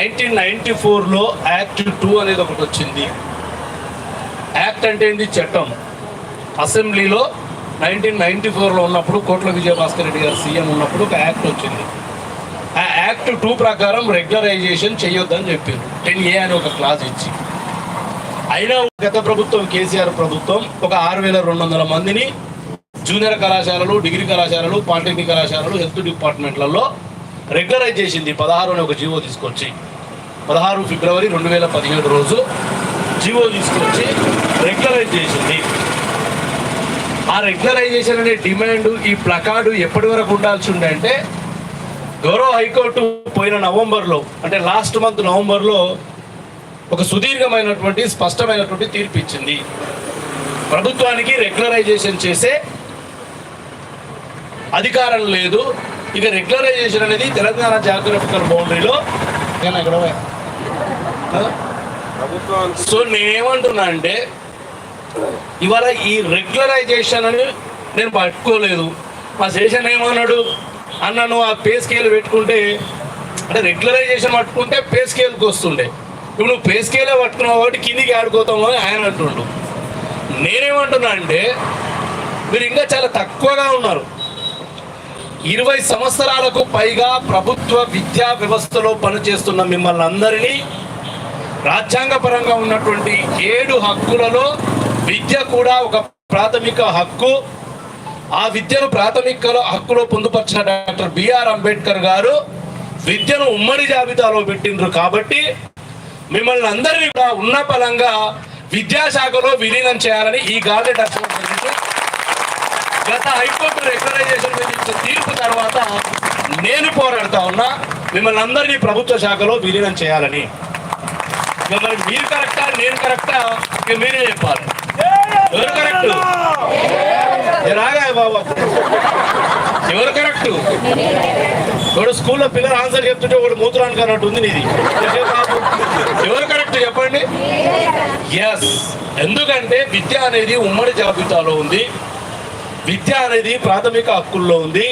Nineteen ninety ఫోర్లో act two అనేది ఒకటి వచ్చింది. యాక్ట్ అంటే ఏంటి చట్టం. అసెంబ్లీలో నైన్టీన్ నైన్టీ ఫోర్లో ఉన్నప్పుడు కోట్ల విజయభాస్కర్ రెడ్డి గారు సీఎం ఉన్నప్పుడు ఒక యాక్ట్ వచ్చింది. ఆ యాక్ట్ టూ ప్రకారం రెగ్యులరైజేషన్ చేయొద్దని చెప్పారు. టెన్ ఏ అని ఒక క్లాజ్ ఇచ్చి. అయినా గత ప్రభుత్వం కేసీఆర్ ప్రభుత్వం ఒక ఆరు వేల రెండు వందల మందిని జూనియర్ కళాశాలలు డిగ్రీ కళాశాలలు పాలిటెక్నిక్ కళాశాలలు హెల్త్ డిపార్ట్మెంట్లలో రెగ్యులరైజ్ చేసింది. పదహారు అని ఒక జీవో తీసుకొచ్చి. పదహారు ఫిబ్రవరి రెండు వేల పదిహేడు రోజు జీవో తీసుకొచ్చి రెగ్యులరైజ్ చేసింది ఆ రెగ్యులరైజేషన్ అనే డిమాండ్ ఈ ప్లకార్డు ఎప్పటి వరకు ఉండాల్సి ఉండే గౌరవ హైకోర్టు పోయిన నవంబర్లో అంటే లాస్ట్ మంత్ నవంబర్లో ఒక సుదీర్ఘమైనటువంటి స్పష్టమైనటువంటి తీర్పు ఇచ్చింది. ప్రభుత్వానికి రెగ్యులరైజేషన్ చేసే అధికారం లేదు. ఇక రెగ్యులరైజేషన్ అనేది తెలంగాణ జాగ్రఫికల్ బౌండరీలో ఎక్కడ సో నేనేమంటున్నా అంటే ఇవాళ ఈ రెగ్యులరైజేషన్ అని నేను పట్టుకోలేదు. మా శేషన్ ఏమన్నాడు? అన్న నువ్వు ఆ పే స్కేల్ పెట్టుకుంటే అంటే రెగ్యులరైజేషన్ పట్టుకుంటే పే స్కేల్కి వస్తుండే. ఇప్పుడు నువ్వు పే స్కేలే పట్టుకున్నావు కాబట్టి కిందికి ఆడుకోతావు అని ఆయన అంటుండు. నేనేమంటున్నా అంటే మీరు ఇంకా చాలా తక్కువగా ఉన్నారు. ఇరవై సంవత్సరాలకు పైగా ప్రభుత్వ విద్యా వ్యవస్థలో పనిచేస్తున్న మిమ్మల్ని అందరినీ రాజ్యాంగపరంగా ఉన్నటువంటి ఏడు హక్కులలో విద్య కూడా ఒక ప్రాథమిక హక్కు. ఆ విద్యను ప్రాథమిక హక్కులో పొందుపరిచిన డాక్టర్ బిఆర్ అంబేద్కర్ గారు విద్యను ఉమ్మడి జాబితాలో పెట్టిండ్రు కాబట్టి మిమ్మల్ని అందరినీ కూడా ఉన్న పరంగా విద్యాశాఖలో విలీనం చేయాలని ఈ గాలి గత హైకోర్టు రెగ్యులైజేషన్ ఇచ్చిన తీర్పు తర్వాత నేను పోరాడుతా ఉన్నా మిమ్మల్ని అందరినీ ప్రభుత్వ శాఖలో విలీనం చేయాలని. మరి మీరు కరెక్టా నేను కరెక్టా? ఇక మీరే చెప్పాలి. ఎవరు కరెక్ట్? రాగా బాబు? ఎవరు కరెక్ట్? ఇప్పుడు స్కూల్లో పిల్లలు ఆన్సర్ చెప్తుంటే ఒకటి మూత్రానికి అన్నట్టు ఉంది నీది. ఎవరు కరెక్ట్ చెప్పండి? ఎస్ ఎందుకంటే విద్య అనేది ఉమ్మడి జాబితాలో ఉంది. విద్య అనేది ప్రాథమిక హక్కుల్లో ఉంది.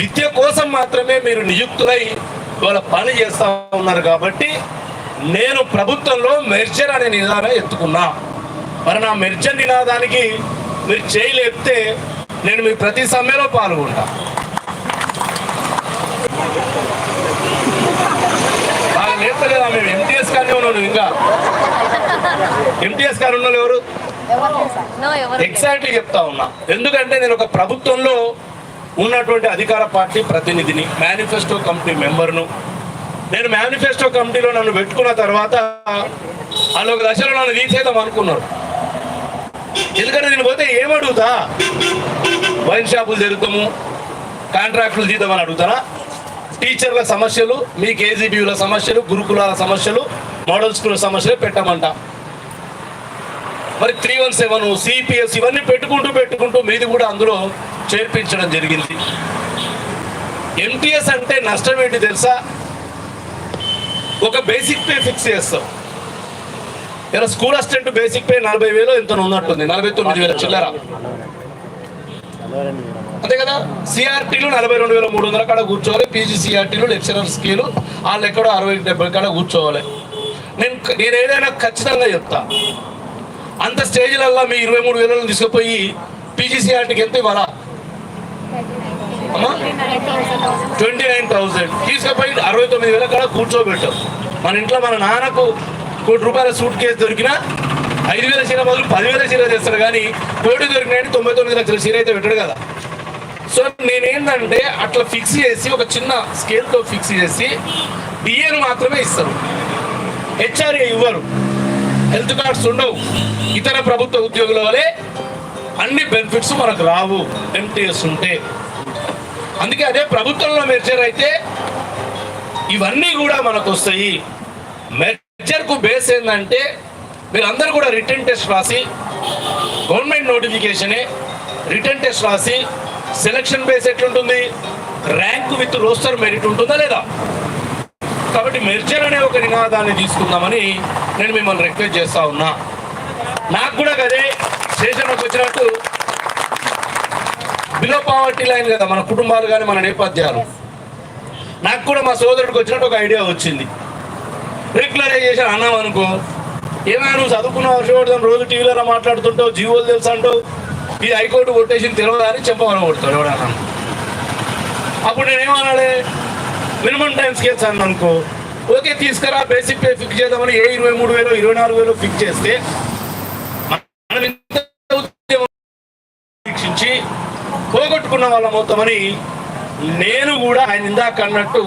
విద్య కోసం మాత్రమే మీరు నియుక్తులై ఇవాళ పని చేస్తూ ఉన్నారు కాబట్టి నేను ప్రభుత్వంలో మెర్జర్ అనే నినాదం ఎత్తుకున్నా. మరి నా మెర్జర్ నినాదానికి మీరు చేయలేపితే నేను మీ ప్రతి సమ్మెలో పాల్గొంటా. బాగా నేర్పలేదా మేము ఎంటీఎస్ కానీ ఉన్నాడు ఇంకా. ఎంటీఎస్ కానీ ఉన్న ఎవరు? ఎగ్జాక్ట్లీ చెప్తా ఉన్నా. ఎందుకంటే నేను ఒక ప్రభుత్వంలో ఉన్నటువంటి అధికార పార్టీ ప్రతినిధిని మేనిఫెస్టో కమిటీ మెంబర్ను నేను మేనిఫెస్టో కమిటీలో నన్ను పెట్టుకున్న తర్వాత వాళ్ళు ఒక దశలో నన్ను తీసేద్దాం అనుకున్నారు. ఎందుకంటే నేను పోతే ఏమడుగుతా వైన్ షాపులు జరుగుతాము కాంట్రాక్టులు తీద్దామని అడుగుతారా? టీచర్ల సమస్యలు మీ కేజీబీల సమస్యలు గురుకులాల సమస్యలు మోడల్ స్కూల్ సమస్యలు పెట్టమంట. మరి త్రీ వన్ సెవెన్ సిపిఎస్ ఇవన్నీ పెట్టుకుంటూ పెట్టుకుంటూ మీది కూడా అందులో చేర్పించడం జరిగింది. ఎంటీఎస్ అంటే నష్టం ఏంటి తెలుసా? ఒక బేసిక్ పే ఫిక్స్ చేస్తాం. ఇలా స్కూల్ అసిస్టెంట్ బేసిక్ పే నలభై వేలు ఎంత ఉన్నట్టుంది. నలభై తొమ్మిది వేల చిల్లర. అంతే కదా? సిఆర్టీలు నలభై రెండు వేల మూడు వందల కాడ కూర్చోవాలి. పీజీ సిఆర్టీలు లెక్చరర్ స్కీలు వాళ్ళు ఎక్కడో అరవై డెబ్బై కాడ కూర్చోవాలి. నేను నేను ఏదైనా ఖచ్చితంగా చెప్తా. అంత స్టేజ్లల్లో మీ ఇరవై మూడు వేలను తీసుకుపోయి పీజీసీఆర్టీకి ఎంత ఇవ్వాలా? Twenty nine thousand. తీసుకుపోయి అరవై తొమ్మిది వేల కూడా కూర్చోబెట్టాం. మన ఇంట్లో మన నాన్నకు కోటి రూపాయల సూట్ కేసు దొరికినా ఐదు వేల చీర బదులు పదివేల చీర చేస్తారు కానీ కోటి దొరికినాయని తొంభై తొమ్మిది లక్షల చీర అయితే పెట్టాడు కదా. సో నేనేంటంటే అట్లా ఫిక్స్ చేసి ఒక చిన్న స్కేల్తో ఫిక్స్ చేసి డిఏను మాత్రమే ఇస్తారు హెచ్ఆర్ఏ ఇవ్వరు. హెల్త్ కార్డ్స్ ఉండవు. ఇతర ప్రభుత్వ ఉద్యోగుల వలె అన్ని బెనిఫిట్స్ మనకు రావు. ఎంటీఎస్ ఉంటే. అందుకే అదే ప్రభుత్వంలో మెర్చర్ అయితే ఇవన్నీ కూడా మనకు వస్తాయి మెర్చర్కు బేస్ ఏంటంటే మీరు అందరూ కూడా రిటర్న్ టెస్ట్ రాసి గవర్నమెంట్ నోటిఫికేషనే రిటర్న్ టెస్ట్ రాసి సెలక్షన్ బేస్ ఎట్లుంటుంది? ర్యాంక్ విత్ రోస్టర్ మెరిట్ ఉంటుందా లేదా? కాబట్టి మెర్చర్ అనే ఒక నినాదాన్ని తీసుకుందామని నేను మిమ్మల్ని రిక్వెస్ట్ చేస్తా ఉన్నా. నాకు కూడా కదే స్టేషన్కి వచ్చినట్టు బిలో పావర్టీ లైన్ కదా మన కుటుంబాలు కానీ మన నేపథ్యాలు. నాకు కూడా మా సోదరుడికి వచ్చినట్టు ఒక ఐడియా వచ్చింది. రెగ్యులరైజేషన్ అన్నాం అనుకో ఏమైనా నువ్వు చదువుకున్న హర్షవర్ధన్ రోజు టీవీలో మాట్లాడుతుంటావు జీవోలు తెలుసు అంటూ ఈ హైకోర్టు కొట్టేసిన తెలవదని అని చెప్పమని కొడతాడు ఎవడన్నా. అప్పుడు నేనేమన్నాడే మినిమం టైం స్కేల్స్ అన్నాను అనుకో ఓకే తీసుకురా బేసిక్ పే ఫిక్స్ చేద్దామని ఏ ఇరవై మూడు వేలు ఇరవై నాలుగు వేలు ఫిక్స్ చేస్తే మనం ఇంత ఉద్యమం వీక్షించి పట్టుకున్న వాళ్ళం అవుతామని నేను కూడా ఆయన ఇందాక అన్నట్టు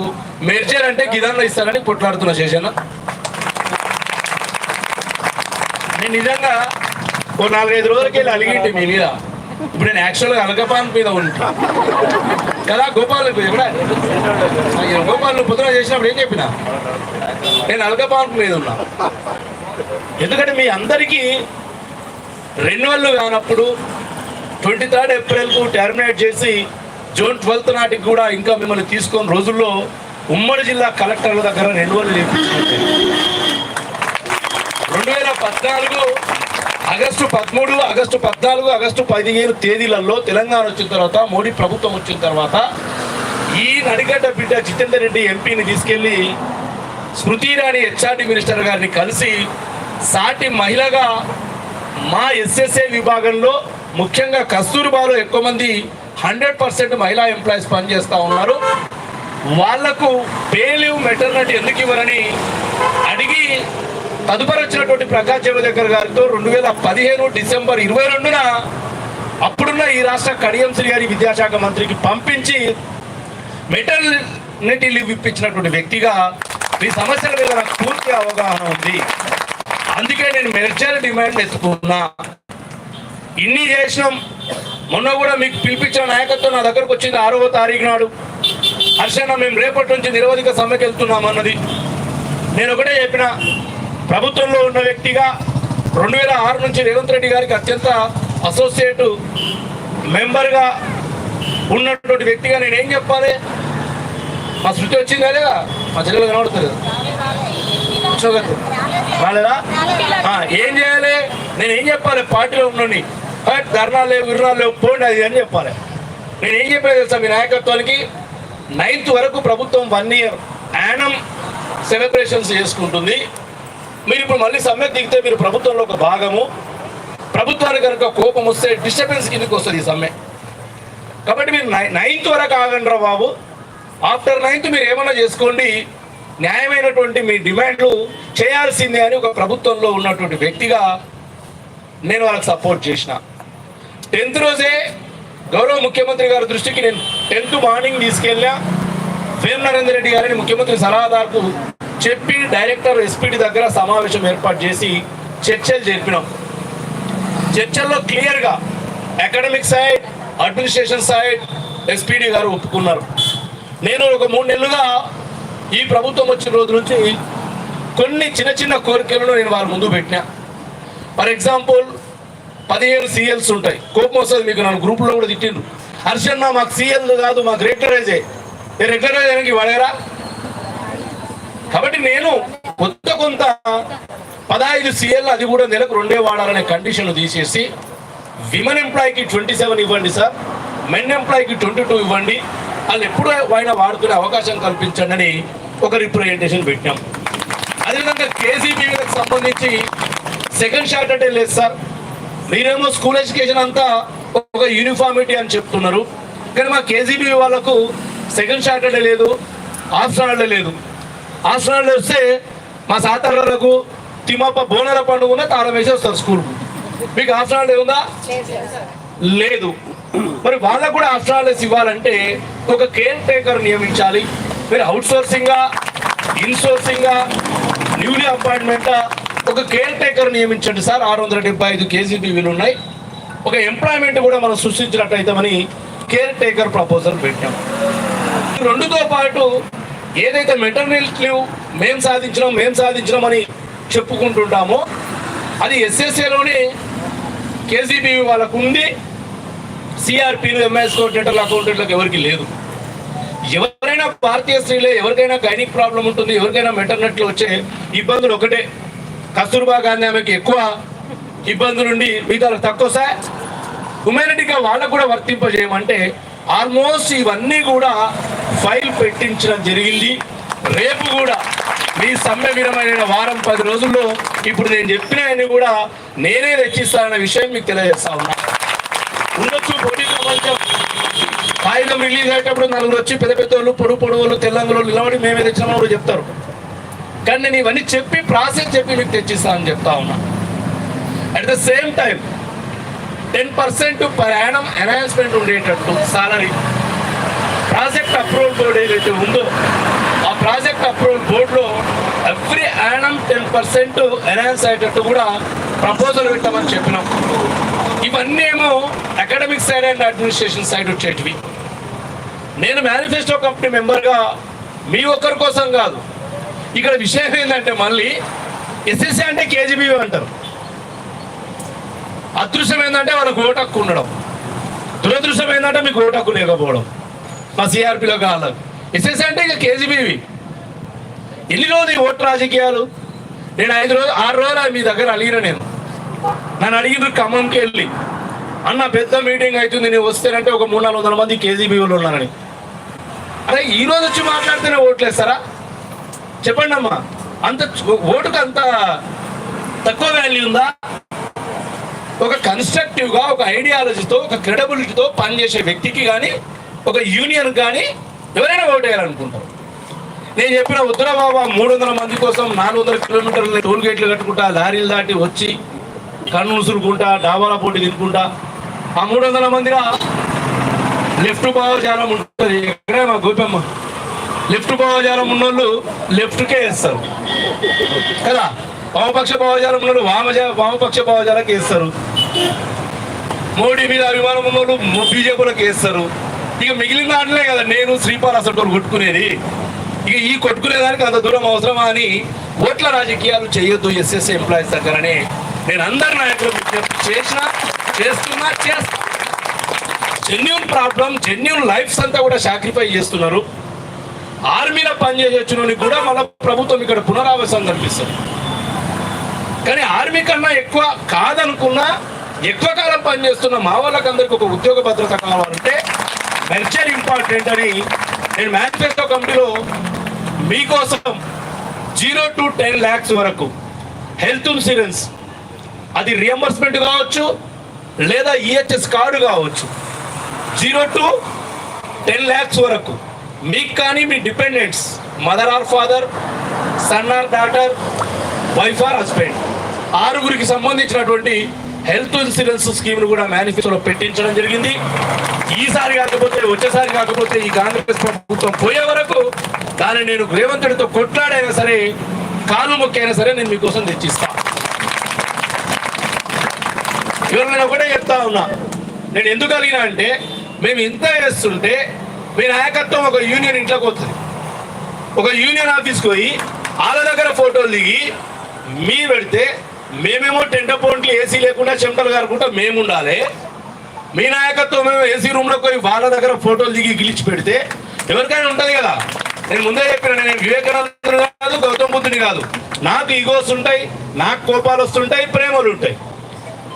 మెర్జర్ అంటే గిదాన్లో ఇస్తానని కొట్లాడుతున్నా చేశాను నేను నిజంగా ఓ నాలుగైదు రోజులకి వెళ్ళి అలిగింటి మీ మీద. ఇప్పుడు నేను యాక్చువల్గా అలగపాన్ మీద ఉంటా. కదా గోపాల్ కూడా. గోపాల్ నువ్వు పొద్దున చేసినప్పుడు ఏం చెప్పినా? నేను అలగపాన్ మీద ఉన్నా. ఎందుకంటే మీ అందరికీ రెన్యువల్ కానప్పుడు ట్వంటీ థర్డ్ ఏప్రిల్కు టెర్మినేట్ చేసి జూన్ ట్వెల్త్ నాటికి కూడా ఇంకా మిమ్మల్ని తీసుకొని రోజుల్లో ఉమ్మడి జిల్లా కలెక్టర్ల దగ్గర రెన్యువల్ రెండు వేల పద్నాలుగు ఆగస్టు పదమూడు ఆగస్టు పద్నాలుగు ఆగస్టు పదిహేను తేదీలలో తెలంగాణ వచ్చిన తర్వాత మోడీ ప్రభుత్వం వచ్చిన తర్వాత ఈ నడిగడ్డ బిడ్డ జితేందర్ రెడ్డి ఎంపీని తీసుకెళ్ళి స్మృతి ఇరానీ హెచ్ఆర్డి మినిస్టర్ గారిని కలిసి సాటి మహిళగా మా ఎస్ఎస్ఏ విభాగంలో ముఖ్యంగా కస్తూర్బాలో ఎక్కువ మంది హండ్రెడ్ పర్సెంట్ మహిళా ఎంప్లాయీస్ పనిచేస్తూ ఉన్నారు. వాళ్ళకు పే లీవ్ మెటర్నిటీ ఎందుకు ఇవ్వరని అడిగి తదుపరి వచ్చినటువంటి ప్రకాష్ జవదేకర్ గారితో రెండు వేల పదిహేను డిసెంబర్ ఇరవై రెండున అప్పుడున్న ఈ రాష్ట్ర కడియం శ్రీ గారి విద్యాశాఖ మంత్రికి పంపించి మెటర్నిటీ లీవ్ ఇప్పించినటువంటి వ్యక్తిగా ఈ సమస్యల మీద నాకు పూర్తి అవగాహన ఉంది. అందుకే నేను మెజర్ డిమాండ్ ఎత్తుకున్నా. ఇన్ని చేసినాం. మొన్న కూడా మీకు పిలిపించిన నాయకత్వం నా దగ్గరకు వచ్చింది ఆరవ తారీఖు నాడు. హర్షణ మేము రేపటి నుంచి నిరవధిక సమ్మెకి వెళ్తున్నాం అన్నది. నేను ఒకటే చెప్పిన ప్రభుత్వంలో ఉన్న వ్యక్తిగా రెండు వేల ఆరు నుంచి రేవంత్ రెడ్డి గారికి అత్యంత అసోసియేట్ మెంబర్గా ఉన్నటువంటి వ్యక్తిగా నేను ఏం చెప్పాలి? మా శృతి వచ్చిందా లేదా? మా చెల్లెలు కనబడుతుంది రాలేదా? ఏం చేయాలి? నేను ఏం చెప్పాలి? పార్టీలో ఉండండి. ధర్నా లేవు విరణాలు లేవు పోండి అది అని చెప్పాలి. నేను ఏం చెప్పేది తెలుసా మీ నాయకత్వానికి? నైన్త్ వరకు ప్రభుత్వం వన్ ఇయర్ యానం సెలబ్రేషన్స్ చేసుకుంటుంది. మీరు ఇప్పుడు మళ్ళీ సమ్మె దిగితే మీరు ప్రభుత్వంలో ఒక భాగము. ప్రభుత్వానికి కనుక కోపం వస్తే డిస్టర్బెన్స్ కిందకి వస్తుంది ఈ సమ్మె. కాబట్టి మీరు నైన్త్ వరకు ఆగండి బాబు. ఆఫ్టర్ నైన్త్ మీరు ఏమన్నా చేసుకోండి. న్యాయమైనటువంటి మీ డిమాండ్లు చేయాల్సిందే అని ఒక ప్రభుత్వంలో ఉన్నటువంటి వ్యక్తిగా నేను వాళ్ళకి సపోర్ట్ చేసిన. టెన్త్ రోజే గౌరవ ముఖ్యమంత్రి గారి దృష్టికి నేను టెన్త్ మార్నింగ్ తీసుకెళ్ళా. వేం నరేందర్ రెడ్డి గారిని ముఖ్యమంత్రి సలహాదారుకు చెప్పి డైరెక్టర్ ఎస్పీడి దగ్గర సమావేశం ఏర్పాటు చేసి చర్చలు జరిపినాం. చర్చల్లో క్లియర్గా academic side administration side SPD గారు ఒప్పుకున్నారు. నేను ఒక మూడు నెలలుగా ఈ ప్రభుత్వం వచ్చిన రోజు నుంచి కొన్ని చిన్న చిన్న కోరికలను నేను వారి ముందు పెట్టినా. ఫర్ ఎగ్జాంపుల్ పదిహేను సీఎల్స్ ఉంటాయి. కోపం వస్తుంది మీకు నన్ను గ్రూప్లో కూడా తిట్టిండ్రు. హర్షన్న మాకు సీఎల్ కాదు మాకు రెగ్యులరైజే రెగ్యులరైజ్ అయ్యానికి వాడారా? కాబట్టి నేను కొత్త కొంత పదహైదు సీఎల్ అది కూడా నెలకు రెండే వాడాలనే కండిషన్ తీసేసి విమెన్ ఎంప్లాయీకి ట్వంటీ సెవెన్ ఇవ్వండి సార్ మెన్ ఎంప్లాయీకి ట్వంటీ టూ ఇవ్వండి. వాళ్ళు ఎప్పుడూ అయినా వాడుకునే అవకాశం కల్పించండి అని ఒక రిప్రజెంటేషన్ పెట్టాం అదేవిధంగా కేసీబీలకు సంబంధించి సెకండ్ షార్ట్ అంటే లేదు సార్ మీరేమో స్కూల్ ఎడ్యుకేషన్ అంతా ఒక యూనిఫార్మిటీ అని చెప్తున్నారు. కానీ మా కేజీబీ వాళ్ళకు సెకండ్ సాటర్డే లేదు హాఫ్ సాటర్డే లేదు. హాఫ్ సాటర్డే వస్తే మా సాతారులకు తిమ్మప్ప బోనర పండుగ తాళం వేసి వస్తారు స్కూల్కు మీకు హాఫ్ సాటర్డే ఉందా? లేదు. మరి వాళ్ళకు కూడా హాఫ్ సాటర్డేస్ ఇవ్వాలంటే ఒక కేర్ టేకర్ నియమించాలి. మీరు అవుట్ సోర్సింగా ఇన్సోర్సింగా న్యూలీ అపాయింట్మెంటా ఒక కేర్ టేకర్ నియమించండి సార్. ఆరు వందల డెబ్బై ఐదు కేజీబీవీలు ఉన్నాయి. ఒక ఎంప్లాయ్మెంట్ కూడా మనం సృష్టించినట్టయితామని కేర్ టేకర్ ప్రపోజల్ పెట్టాం. రెండుతో పాటు ఏదైతే మెటర్నిటీ లీవ్ మేం సాధించినాం మేం సాధించడం అని చెప్పుకుంటుంటామో అది ఎస్ఎస్ఏలోనే కేజీబీవీ వాళ్ళకు ఉంది. సిఆర్పీలు ఎంఎస్ కోఆర్డినేటర్లు అకౌంటెంట్లకు ఎవరికి లేదు. ఎవరైనా భారతీయ స్త్రీలే ఎవరికైనా గైనిక్ ప్రాబ్లం ఉంటుంది ఎవరికైనా మెటర్నెట్లో వచ్చే ఇబ్బందులు ఒకటే. కస్తూర్బా గాంధీ ఆమెకి ఎక్కువ ఇబ్బందులు ఉండి మిగతా తక్కువ సార్ హ్యుమానిటీగా వాళ్ళకు కూడా వర్తింపజేయమంటే ఆల్మోస్ట్ ఇవన్నీ కూడా ఫైల్ పెట్టించడం జరిగింది. రేపు కూడా మీ సమ్మె విరమైన వారం పది రోజుల్లో ఇప్పుడు నేను చెప్పిన కూడా నేనే రక్షిస్తానన్న విషయం మీకు తెలియజేస్తా ఉన్నా. ఉండొచ్చు పోటీ ప్రపంచం కాగితం రిలీజ్ అయ్యేటప్పుడు నలుగురు వచ్చి పెద్ద పెద్ద వాళ్ళు పొడు పొడవులు తెల్లంగులు నిలబడి మేమే తెచ్చినామని చెప్తారు. కానీ నేను ఇవన్నీ చెప్పి ప్రాసెస్ చెప్పి మీకు తెచ్చిస్తానని చెప్తా ఉన్నా. At the same time ten percent per annum enhancement ఉండేటట్టు సాలరీ ప్రాజెక్ట్ అప్రూవల్ బోర్డు ఏదైతే ఉందో ఆ ప్రాజెక్ట్ అప్రూవల్ బోర్డులో every annum ten percent enhance అయ్యేటట్టు కూడా ప్రపోజల్ పెట్టామని చెప్పినాం. ఇవన్నీ ఏమో academic side and administration side వచ్చేటివి. నేను మేనిఫెస్టో కంపెనీ మెంబర్గా మీ ఒక్కరి కోసం కాదు ఇక్కడ విషయం ఏంటంటే మళ్ళీ ఎస్ఎస్సి అంటే కేజీబీ అంటారు. అదృష్టం ఏంటంటే వాళ్ళకు ఓటక్కు ఉండడం. దురదృష్టం ఏంటంటే మీకు ఓటక్కు లేకపోవడం. మా సిఆర్పిలో కాలం ఎస్ఎస్సి అంటే ఇక కేజీబీవి ఎన్ని రోజులు ఓటు రాజకీయాలు? నేను ఐదు రోజులు ఆరు రోజులు మీ దగ్గర అడిగిన నేను. నన్ను అడిగిన ఖమ్మంకి వెళ్ళి అన్న పెద్ద మీటింగ్ అవుతుంది నేను వస్తేనంటే ఒక మూడు నాలుగు వందల మంది కేజీబీలు ఉన్నారని. అరే ఈ రోజు వచ్చి మాట్లాడితేనే ఓట్లేస్తారా చెప్పండి అమ్మా. అంత ఓటుకు అంత తక్కువ వాల్యూ ఉందా? ఒక కన్స్ట్రక్టివ్గా ఒక ఐడియాలజీతో ఒక క్రెడబిలిటీతో పనిచేసే వ్యక్తికి కానీ ఒక యూనియన్ కానీ ఎవరైనా ఓటు వేయాలనుకుంటారు. నేను చెప్పిన ఉత్తర బాబా మూడు వందల మంది కోసం నాలుగు వందల కిలోమీటర్ల టోల్ గేట్లు కట్టుకుంటా లారీలు దాటి వచ్చి కన్ను ఉసురుకుంటా డాబాల పోటీ తినుకుంటా ఆ మూడు వందల మందిగా లెఫ్ట్ భావజాలం ఉంటుంది. ఎక్కడే మా గోపమ్మ లెఫ్ట్ భావజాలం ఉన్నోళ్ళు లెఫ్ట్కే వేస్తారు. కదా? వామపక్ష భావజాలం ఉన్నోళ్ళు వామజ వామపక్ష భావజాలకు వేస్తారు. మోడీ మీద అభిమానం ఉన్నోళ్ళు బీజేపీలకు వేస్తారు. ఇక మిగిలిన దాంట్లే కదా నేను శ్రీపాల్ అసలు కొట్టుకునేది. ఇక ఈ కొట్టుకునేదానికి అంత దూరం అవసరమా అని ఓట్ల రాజకీయాలు చేయొద్దు ఎస్ఎస్సీ ఎంప్లాయీస్ దగ్గరనే. నేను అందరి నాయకులు చేసిన చేస్తున్నా చేస్తా. జెన్యున్ ప్రాబ్లం జెన్యున్ లైఫ్స్ అంతా కూడా సాక్రిఫై చేస్తున్నారు. ఆర్మీలో పనిచేయొచ్చునని కూడా మళ్ళీ ప్రభుత్వం ఇక్కడ పునరావాసం కల్పిస్తుంది. కానీ ఆర్మీ కన్నా ఎక్కువ కాదనుకున్నా ఎక్కువ కాలం పనిచేస్తున్న మా వాళ్ళకందరికి ఒక ఉద్యోగ భద్రత కావాలంటే వెంచర్ ఇంపార్టెంట్ అని నేను మేనిఫెస్టో కంపెనీలో మీకోసం జీరో టు టెన్ ల్యాక్స్ వరకు హెల్త్ ఇన్సూరెన్స్ అది రియంబర్స్మెంట్ కావచ్చు లేదా ఈహెచ్ఎస్ కార్డు కావచ్చు. జీరో టు టెన్ ల్యాక్స్ వరకు మీకు కానీ మీ dependents mother or father son or daughter wife or husband ఆరుగురికి సంబంధించినటువంటి హెల్త్ ఇన్సూరెన్స్ స్కీమ్ను కూడా మేనిఫెస్టోలో పెట్టించడం జరిగింది. ఈసారి కాకపోతే వచ్చేసారి కాకపోతే ఈ కాంగ్రెస్ ప్రభుత్వం పోయే వరకు దాన్ని నేను రేవంతుడితో కొట్లాడైనా సరే కాలు మొక్కైనా సరే నేను మీకోసం తెచ్చిస్తా. ఇవాళ నేను ఒకటే చెప్తా ఉన్నా. నేను ఎందుకు అడిగినా అంటే మేము ఇంత వేస్తుంటే మీ నాయకత్వం ఒక యూనియన్ ఇంట్లోకి వస్తుంది ఒక యూనియన్ ఆఫీస్కి పోయి వాళ్ళ దగ్గర ఫోటోలు దిగి మీ పెడితే మేమేమో టెంట పోంట్లు ఏసీ లేకుండా చెమటలు కారుకుంటా మేము ఉండాలి. మీ నాయకత్వం మేము ఏసీ రూమ్లోకి పోయి వాళ్ళ దగ్గర ఫోటోలు దిగి గిలిచి పెడితే ఎవరికైనా ఉంటుంది కదా. నేను ముందే చెప్పిన నేను వివేకానందుని కాదు గౌతమ్ బుద్ధుని కాదు. నాకు ఈగోస్ ఉంటాయి నాకు కోపాలు వస్తుంటాయి ప్రేమలు ఉంటాయి.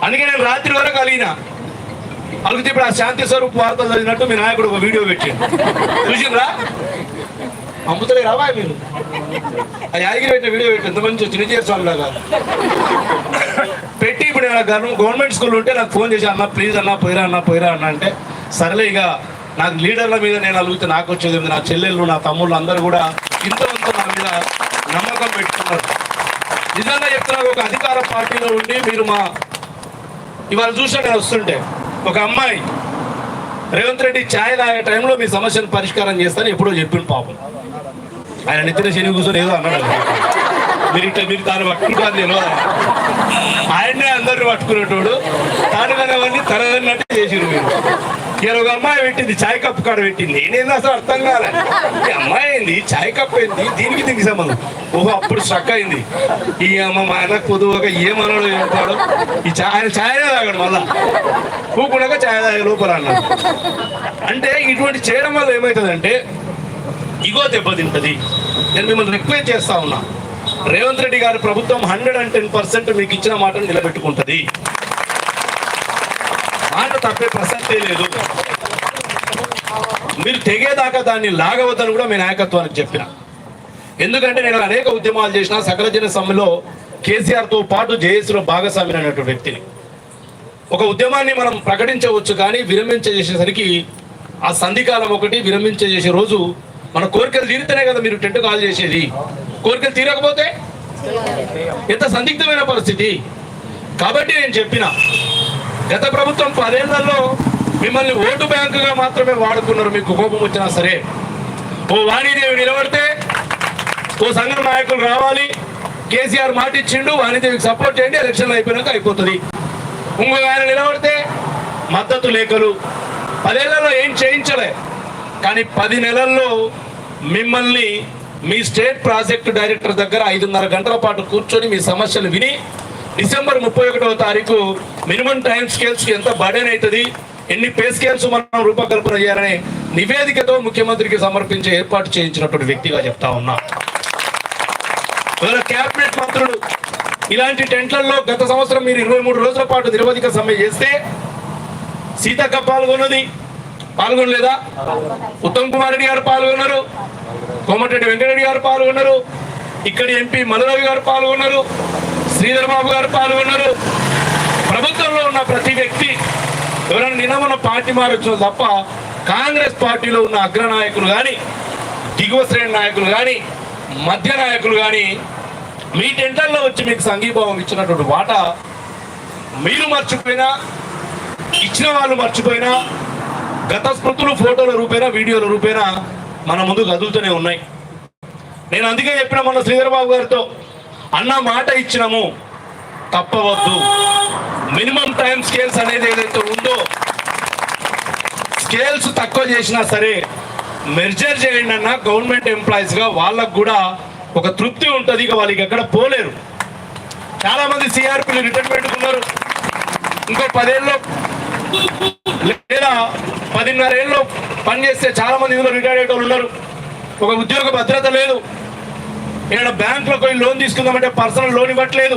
అందుకే నేను రాత్రి వరకు అలిగిన. అలిగితే ఇప్పుడు ఆ శాంతి స్వరూప్ వార్తలు చదివినట్టు మీ నాయకుడు ఒక వీడియో పెట్టిండు. చూసిండ్రా? అమ్ముతలే రావా మీరు? ఆ యాదగిరి పెట్టిన వీడియో పెట్టి ఎంత మంచి చిన్న స్వామి లాగా పెట్టి ఇప్పుడు నేను గవర్నమెంట్ స్కూల్ ఉంటే నాకు ఫోన్ చేసి అన్న ప్లీజ్ అన్న పోయిరా అన్న పోయిరా అన్న అంటే సరేలే ఇక నాకు లీడర్ల మీద నేను అలిగితే నాకు వచ్చేది నా చెల్లెళ్ళు నా తమ్ముళ్ళు అందరూ కూడా ఇంతవంత నా మీద నమ్మకం పెట్టుకున్నారు. నిజంగా చెప్తున్నా ఒక అధికార పార్టీలో ఉండి మీరు మా ఇవాళ చూసాను నేను వస్తుంటే ఒక అమ్మాయి రేవంత్ రెడ్డి ఛాయ్ తాగే టైంలో మీ సమస్యను పరిష్కారం చేస్తాను ఎప్పుడో చెప్పిన పాపం. ఆయన నెత్తిన శని కూర్చొని ఏదో అన్నాడు మీరు ఇట్లా మీరు తాను పట్టుకుంటారు నేను ఆయన్నే అందరిని పట్టుకునేటోడు తాను కానివన్నీ తనదన్నట్టు చేసిరు మీరు. ఇలా ఒక అమ్మాయి పెట్టింది చాయ్ కప్పు కాడ పెట్టింది. నేను అసలు అర్థం కాలే. ఈ అమ్మాయి ఏంది? చాయ్ కప్ ఏంది? దీనికి దీనికి సంబంధం. ఓహో అప్పుడు స్ట్రక్ అయింది. ఈ అమ్మ మా ఆయనకు పొదువుగా ఏమన్నాడు చెప్తాడు ఈ చాయ్ ఆయన ఛాయనే తాగాడు మళ్ళా. కూకుండా ఛాయ్ తాగే లోపల అన్నాడు. అంటే ఇటువంటి చేయడం వల్ల ఏమవుతుందంటే ఇగో దెబ్బతింటది నేను మిమ్మల్ని రిక్వెస్ట్ చేస్తా ఉన్నా. రేవంత్ రెడ్డి గారి ప్రభుత్వం హండ్రెడ్ అండ్ టెన్ పర్సెంట్ మీకు ఇచ్చిన మాటను నిలబెట్టుకుంటది. మాట తప్పే ప్రసక్తే లేదు. మీరు తెగేదాకా దాన్ని లాగవద్దని కూడా మీ నాయకత్వానికి చెప్పిన. ఎందుకంటే నేను అనేక ఉద్యమాలు చేసిన సకల జన సమ్మెలో కేసీఆర్తో పాటు జేఏసీలో భాగస్వామ్యం అనేటువంటి వ్యక్తిని. ఒక ఉద్యమాన్ని మనం ప్రకటించవచ్చు కానీ విరమించేసేసరికి ఆ సంధికాలం ఒకటి విరమించేసే రోజు మన కోరికలు తీరితేనే కదా మీరు టెంట్ కాల్ చేసేది. కోరికలు తీరకపోతే? ఎంత సందిగ్ధమైన పరిస్థితి. కాబట్టి నేను చెప్పిన గత ప్రభుత్వం పదేళ్ళలో మిమ్మల్ని ఓటు బ్యాంకుగా మాత్రమే వాడుకున్నారు. మీకు కోపం వచ్చినా సరే. ఓ వాణిదేవి నిలబడితే ఓ సంఘం నాయకులు రావాలి. కేసీఆర్ మాట ఇచ్చిండు వాణిదేవికి సపోర్ట్ చేయండి ఎలక్షన్లు అయిపోయినాక అయిపోతుంది. ఇంకొక ఆయన నిలబడితే మద్దతు లేఖలు. పదేళ్ళలో ఏం చేయించలే. కానీ పది నెలల్లో మిమ్మల్ని మీ స్టేట్ ప్రాజెక్టు డైరెక్టర్ దగ్గర ఐదున్నర గంటల పాటు కూర్చొని మీ సమస్యలు విని డిసెంబర్ ముప్పై ఒకటవ తారీఖు మినిమం టైం స్కేల్స్ ఎంత బర్డెన్ అవుతుంది ఎన్ని పే స్కేల్స్ మనం రూపకల్పన చేయాలని నివేదికతో ముఖ్యమంత్రికి సమర్పించే ఏర్పాటు చేయించినటువంటి వ్యక్తిగా చెప్తా ఉన్నా. కేబినెట్ క్యాబినెట్ మంత్రులు ఇలాంటి టెంట్లలో గత సంవత్సరం మీరు ఇరవై మూడు రోజుల పాటు నిరవధిక సమ్మె చేస్తే సీతక్క పాల్గొన్నది పాల్గొనలేదా? ఉత్తమ్ కుమార్ రెడ్డి గారు పాల్గొన్నారు కోమటిరెడ్డి వెంకటరెడ్డి గారు పాల్గొన్నారు ఇక్కడి ఎంపీ మధురవి గారు పాల్గొన్నారు శ్రీధర్ బాబు గారు పాల్గొన్నారు. ప్రభుత్వంలో ఉన్న ప్రతి వ్యక్తి ఎవరైనా నినమన పార్టీ మారొచ్చు తప్ప కాంగ్రెస్ పార్టీలో ఉన్న అగ్రనాయకులు కానీ దిగువ శ్రేణి నాయకులు కానీ మధ్య నాయకులు కానీ మీ టెంటర్లో వచ్చి మీకు సంఘీభావం ఇచ్చినటువంటి వాటా మీరు మర్చిపోయినా ఇచ్చిన వాళ్ళు మర్చిపోయినా గత స్మృతులు ఫోటోల రూపేనా వీడియోల రూపేనా మన ముందు కదులుతూనే ఉన్నాయి. నేను అందుకే చెప్పిన మొన్న శ్రీధర్బాబు గారితో అన్న మాట ఇచ్చినాము తప్పవద్దు. మినిమం టైం స్కేల్స్ అనేది ఏదైతే ఉందో స్కేల్స్ తక్కువ చేసినా సరే మెర్జర్ చేయండి అన్న గవర్నమెంట్ ఎంప్లాయీస్గా వాళ్ళకు కూడా ఒక తృప్తి ఉంటుంది. ఇక వాళ్ళకి ఎక్కడ పోలేరు. చాలామంది సిఆర్పీలు పెట్టుకున్నారు. ఉన్నారు ఇంకో పదేళ్ళు లేదా పదిన్నర ఏళ్ళు పనిచేస్తే చాలామంది ఇందులో రిటైర్ అయ్యేటోళ్ళు ఉన్నారు. ఒక ఉద్యోగ భద్రత లేదు. ఇక్కడ బ్యాంకులో పోయి లోన్ తీసుకుందామంటే పర్సనల్ లోన్ ఇవ్వట్లేదు.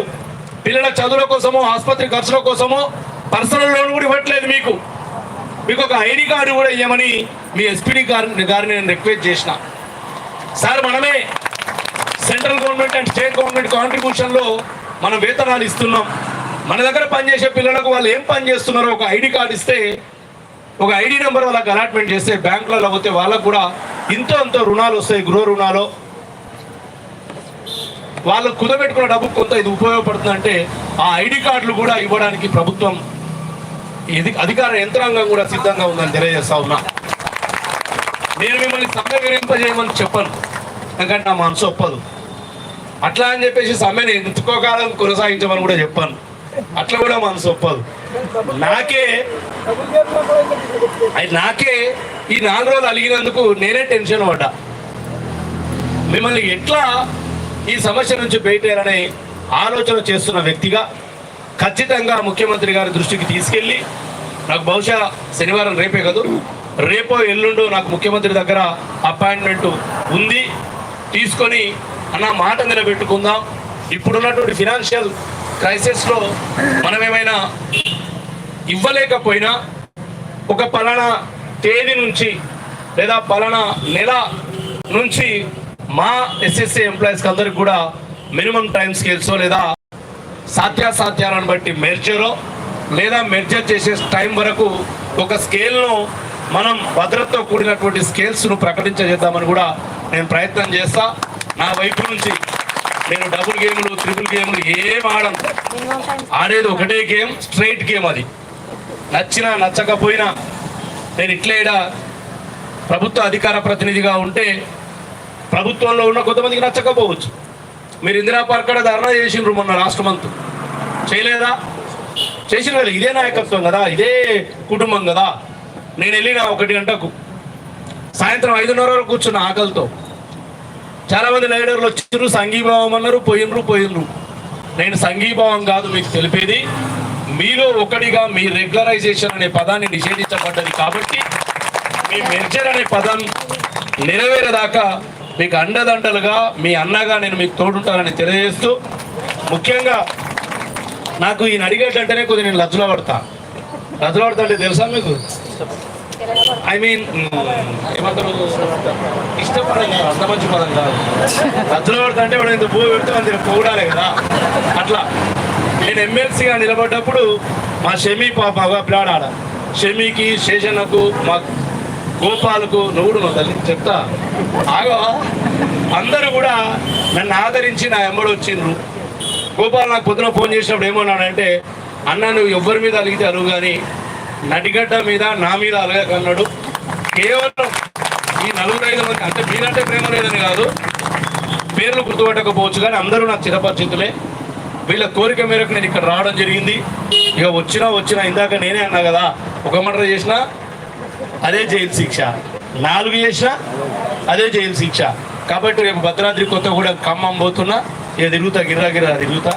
పిల్లల చదువుల కోసమో ఆసుపత్రి ఖర్చుల కోసమో పర్సనల్ లోన్ కూడా ఇవ్వట్లేదు మీకు. మీకు ఒక ఐడి కార్డు కూడా ఇవ్వమని మీ ఎస్పీడీ గారి గారిని నేను రిక్వెస్ట్ చేసిన. సార్ మనమే central government and state government కాంట్రిబ్యూషన్లో మనం వేతనాలు ఇస్తున్నాం. మన దగ్గర పనిచేసే పిల్లలకు వాళ్ళు ఏం పని చేస్తున్నారో ఒక ఐడి కార్డు ఇస్తే ఒక ఐడి నెంబర్ వాళ్ళకి అలాట్మెంట్ చేస్తే బ్యాంకులలో పోతే వాళ్ళకు కూడా ఇంతో అంతో రుణాలు వస్తాయి గృహ రుణాలు. వాళ్ళు కుదబెట్టుకున్న డబ్బు కొంత ఇది ఉపయోగపడుతుంది అంటే ఆ ఐడి కార్డులు కూడా ఇవ్వడానికి ప్రభుత్వం ఇది అధికార యంత్రాంగం కూడా సిద్ధంగా ఉందని తెలియజేస్తా ఉన్నా. నేను మిమ్మల్ని సమ్మెకరింపజేయమని చెప్పను. ఎందుకంటే నా మనసు ఒప్పదు. అట్లా అని చెప్పేసి సమ్మెని ఎంతో కాలం కొనసాగించమని కూడా చెప్పాను. అట్లా కూడా మనసు ఒప్పదు. నాకే అది నాకే ఈ నాలుగు రోజులు అలిగినందుకు నేనే టెన్షన్ పడ్డా. మిమ్మల్ని ఎట్లా ఈ సమస్య నుంచి బయటేయాలనే ఆలోచన చేస్తున్న వ్యక్తిగా ఖచ్చితంగా ముఖ్యమంత్రి గారి దృష్టికి తీసుకెళ్ళి నాకు బహుశా శనివారం రేపే కదూ రేపో ఎల్లుండో నాకు ముఖ్యమంత్రి దగ్గర అపాయింట్మెంట్ ఉంది తీసుకొని అన్న మాట నిలబెట్టుకుందాం. ఇప్పుడున్నటువంటి ఫినాన్షియల్ క్రైసిస్లో మనం ఏమైనా ఇవ్వలేకపోయినా ఒక పలానా తేదీ నుంచి లేదా పలానా నెల నుంచి మా ఎస్ఎస్సీ ఎంప్లాయీస్కి అందరికి కూడా మినిమం టైం స్కేల్స్ లేదా సాధ్యాసాధ్యాలను బట్టి మెర్జరో లేదా మెర్జర్ చేసే టైం వరకు ఒక స్కేల్ను మనం భద్రతతో కూడినటువంటి స్కేల్స్ను ప్రకటించేద్దామని కూడా నేను ప్రయత్నం చేస్తా. నా వైపు నుంచి నేను డబుల్ గేమ్లు త్రిపుల్ గేమ్లు ఏం ఆడం. ఆడేది ఒకటే గేమ్ స్ట్రైట్ గేమ్ అది. నచ్చినా నచ్చకపోయినా నేను ఇట్లా ఈడ ప్రభుత్వ అధికార ప్రతినిధిగా ఉంటే ప్రభుత్వంలో ఉన్న కొంతమందికి నచ్చకపోవచ్చు. మీరు ఇందిరా పార్క్ కూడా ధర్నా చేసిండ్రు మొన్న లాస్ట్ మంత్. చేయలేదా? చేసిన కదా ఇదే నాయకత్వం కదా ఇదే కుటుంబం కదా. నేను వెళ్ళిన ఒకటి గంటకు. సాయంత్రం ఐదున్నర వరకు కూర్చున్న ఆకలితో. చాలామంది లీడర్లు వచ్చిర్రు సంఘీభావం అన్నారు పోయినరు పోయినరు నేను సంఘీభావం కాదు మీకు తెలిపేది. మీలో ఒకటిగా మీ రెగ్యులరైజేషన్ అనే పదాన్ని నిషేధించబడ్డది కాబట్టి మీ మెర్జర్ అనే పదం నెరవేరేదాకా మీకు అండదండలుగా మీ అన్నగా నేను మీకు తోడుంటానని తెలియజేస్తూ ముఖ్యంగా నాకు ఈయన అడిగేటంటేనే కొద్దిగా నేను లజ్జలో పడతా. లజ్జలో పడతా అంటే తెలుసా మీకు? ఐ మీన్ ఏమంటారు? ఇష్టపడదు అంత మంచి పదం కాదు. లజ్జలో పడతాంటే అంటే వాడు ఇంత పువ్వు పెడితే మన పొగడాలి కదా. అట్లా. నేను ఎమ్మెల్సీగా నిలబడ్డప్పుడు మా షమీ పాప పిల్లాడాడ షమీకి శేషన్నకు మా గోపాలకు నవ్వుడు నువ్వు తల్లి. చెప్తా. ఆగో అందరూ కూడా నన్ను ఆదరించి నా ఎంబడి వచ్చిండ్రు. గోపాల్ నాకు పొద్దున ఫోన్ చేసినప్పుడు ఏమన్నాడంటే అన్న నువ్వు ఎవరి మీద అలిగితే అలుగు కానీ నడిగడ్డ మీద నా మీద అలగకన్నాడు కేవలం ఈ నలుగురు ఐదు మంది అంటే మీరంటే ప్రేమ లేదని కాదు. పేర్లు గుర్తుపట్టకపోవచ్చు కానీ అందరూ నాకు చిరపరిచితులే. వీళ్ళ కోరిక మేరకు నేను ఇక్కడ రావడం జరిగింది. ఇక వచ్చినా వచ్చినా ఇందాక నేనే అన్నా కదా ఒక మంట చేసినా అదే జైలు శిక్ష. నాలుగు చేసినా అదే జైలు శిక్ష. కాబట్టి రేపు భద్రాద్రి కొత్తగూడెం ఖమ్మం పోతున్నా. ఇక తిరుగుతా గిర్రా గిర్రా తిరుగుతా.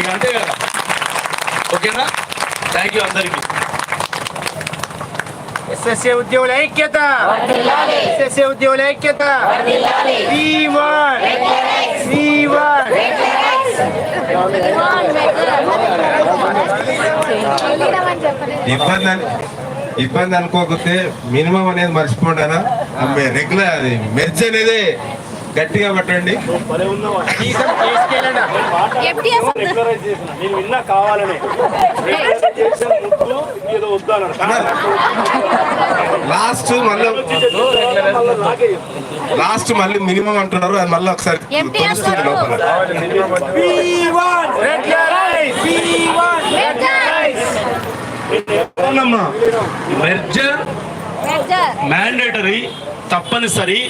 ఇక అంతే కదా? ఓకేనా? థ్యాంక్ యూ అందరికీ. ఎస్ఎస్ఏ ఉద్యోగుల ఐక్యత. ఎస్ఎస్ఏ ఉద్యోగుల ఐక్యత. ఇబ్బంది ఇబ్బంది అనుకోకపోతే మినిమం అనేది మర్చిపోండానా? రెగ్యులర్ అది. మెర్జ్ అనేది గట్టిగా పట్టండి. లాస్ట్ మళ్ళీ లాస్ట్ మళ్ళీ మినిమం అంటున్నారు అది మళ్ళీ ఒకసారి తెలుస్తుంది లోపల. మెర్జర్. మ్యాండేటరీ తప్పనిసరి.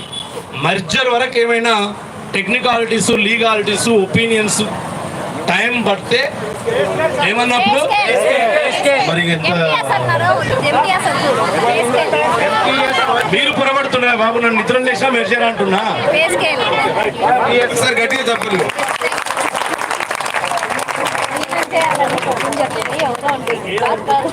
మర్జర్ వరకు ఏమైనా టెక్నికాలిటీస్ లీగాలిటీస్ ఒపీనియన్స్ టైం పడితే ఏమన్నప్పుడు? మరి. మీరు పొరబడుతున్నా బాబు? నన్ను నిద్ర లేచినా మెర్జర్ అంటున్నా? గట్టిగా చెప్పండి. చేయాలని కొంచెం చెప్పండి. ఎవరో ఉంటుంది. కాదు, కాదు.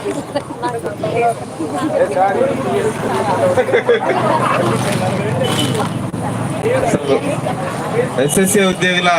ఎస్ఎస్ఏ ఉద్యోగుల